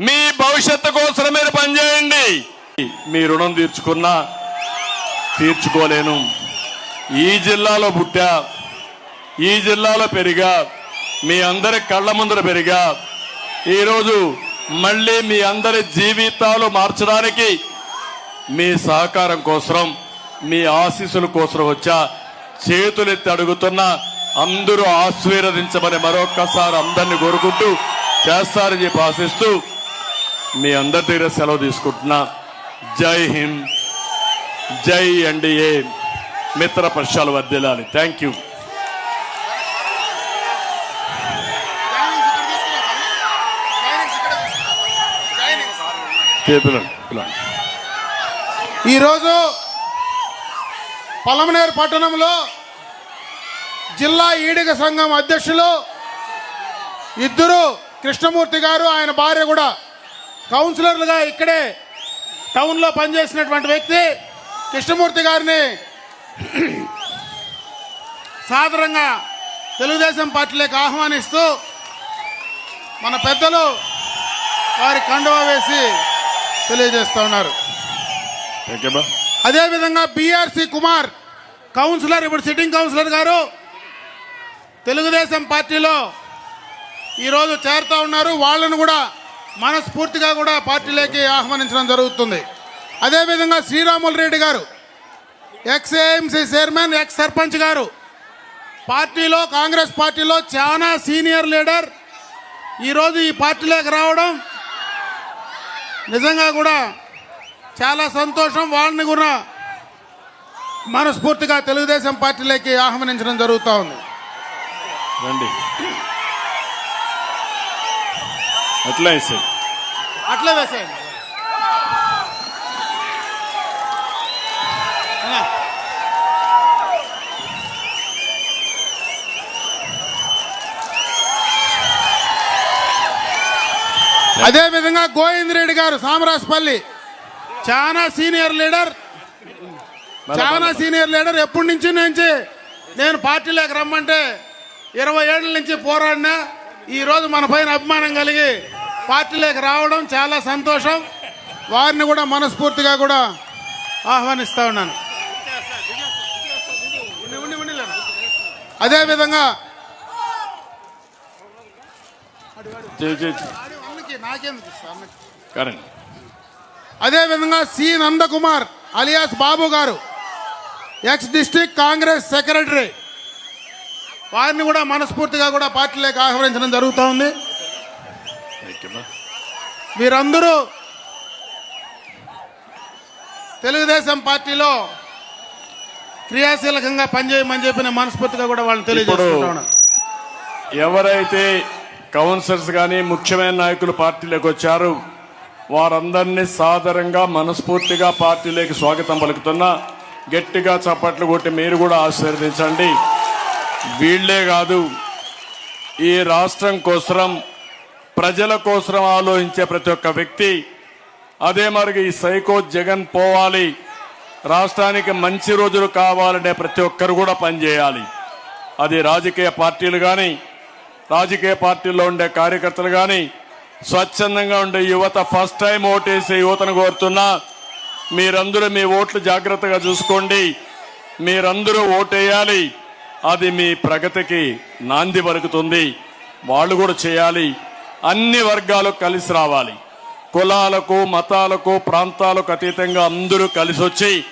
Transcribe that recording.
మీ భవిష్యత్తు కోసం మీరు పనిచేయండి. మీ రుణం తీర్చుకున్నా తీర్చుకోలేను. ఈ జిల్లాలో పుట్టా ఈ జిల్లాలో పెరిగా మీ అందరి కళ్ళ ముందర పెరిగా ఈరోజు మళ్ళీ మీ అందరి జీవితాలు మార్చడానికి మీ సహకారం కోసం మీ ఆశీస్సుల కోసం వచ్చా చేతులెత్తి అడుగుతున్నా అందరూ ఆశీర్వదించమని మరొక్కసారి అందరిని కోరుకుంటూ చేస్తారని చెప్పి ఆశిస్తూ మీ అందరి దగ్గర సెలవు తీసుకుంటున్నా. జై హింద్. జై ఎన్డీఏ మిత్ర పక్షాలు వర్దిల్లాలి థ్యాంక్ యూ. ఈరోజు పలమనేరు పట్టణంలో జిల్లా ఈడిగ సంఘం అధ్యక్షులు ఇద్దరు కృష్ణమూర్తి గారు ఆయన భార్య కూడా కౌన్సిలర్లుగా ఇక్కడే టౌన్లో పనిచేసినటువంటి వ్యక్తి కృష్ణమూర్తి గారిని సాదరంగా తెలుగుదేశం పార్టీలోకి ఆహ్వానిస్తూ మన పెద్దలు వారి కండువా వేసి తెలియజేస్తా ఉన్నారు. అదేవిధంగా బీఆర్సీ కుమార్ కౌన్సిలర్ ఇప్పుడు సిట్టింగ్ కౌన్సిలర్ గారు తెలుగుదేశం పార్టీలో ఈరోజు చేరుతా ఉన్నారు. వాళ్ళను కూడా మనస్ఫూర్తిగా కూడా పార్టీలోకి ఆహ్వానించడం జరుగుతుంది. అదేవిధంగా శ్రీరాములు రెడ్డి గారు ex AMC chairman ex sarpanch గారు పార్టీలో కాంగ్రెస్ పార్టీలో చాలా సీనియర్ లీడర్ ఈరోజు ఈ పార్టీలోకి రావడం నిజంగా కూడా చాలా సంతోషం. వాళ్ళని కూడా మనస్ఫూర్తిగా తెలుగుదేశం పార్టీలోకి ఆహ్వానించడం జరుగుతూ ఉంది. రండి. అట్లా సార్ అట్లే వేసేయండి. అదే విధంగా గోవింద్ రెడ్డి గారు సామరాజపల్లి చాలా సీనియర్ లీడర్. చాలా సీనియర్ లీడర్ ఎప్పటి నుంచి నుంచి నేను పార్టీలోకి రమ్మంటే ఇరవై ఏళ్ళ నుంచి పోరాడినా ఈరోజు మన పైన అభిమానం కలిగి పార్టీలోకి రావడం చాలా సంతోషం. వారిని కూడా మనస్ఫూర్తిగా కూడా ఆహ్వానిస్తా ఉన్నాను. అదేవిధంగా అదేవిధంగా సి నందకుమార్ అలియాస్ బాబు గారు ఎక్స్ డిస్టిక్ కాంగ్రెస్ సెక్రటరీ. వారిని కూడా మనస్ఫూర్తిగా కూడా పార్టీలోకి ఆహ్వానించడం జరుగుతూ ఉంది. వీరందరూ తెలుగుదేశం పార్టీలో క్రియాశీలకంగా పనిచేయమని చెప్పి నేను మనస్ఫూర్తిగా కూడా వాళ్ళని తెలియజేసుకుంటా ఉన్నాను ఎవరైతే కౌన్సిలర్స్ కానీ ముఖ్యమైన నాయకులు పార్టీలోకి వచ్చారు వారందరినీ సాదరంగా మనస్ఫూర్తిగా పార్టీలోకి స్వాగతం పలుకుతున్నా. గట్టిగా చప్పట్లు కొట్టి మీరు కూడా ఆశీర్వదించండి. వీళ్ళే కాదు ఈ రాష్ట్రం కోసరం ప్రజల కోసం ఆలోచించే ప్రతి ఒక్క వ్యక్తి. అదే మరి ఈ సైకో జగన్ పోవాలి రాష్ట్రానికి మంచి రోజులు కావాలనే ప్రతి ఒక్కరు కూడా పనిచేయాలి. అది రాజకీయ పార్టీలు కానీ రాజకీయ పార్టీల్లో ఉండే కార్యకర్తలు కానీ స్వచ్ఛందంగా ఉండే యువత ఫస్ట్ టైం ఓటేసే యువతను కోరుతున్నా మీరందరూ మీ ఓట్లు జాగ్రత్తగా చూసుకోండి మీరందరూ ఓటేయాలి. అది మీ ప్రగతికి నాంది పలుకుతుంది. వాళ్ళు కూడా చేయాలి. అన్ని వర్గాలు కలిసి రావాలి. కులాలకు మతాలకు ప్రాంతాలకు అతీతంగా అందరూ కలిసి వచ్చి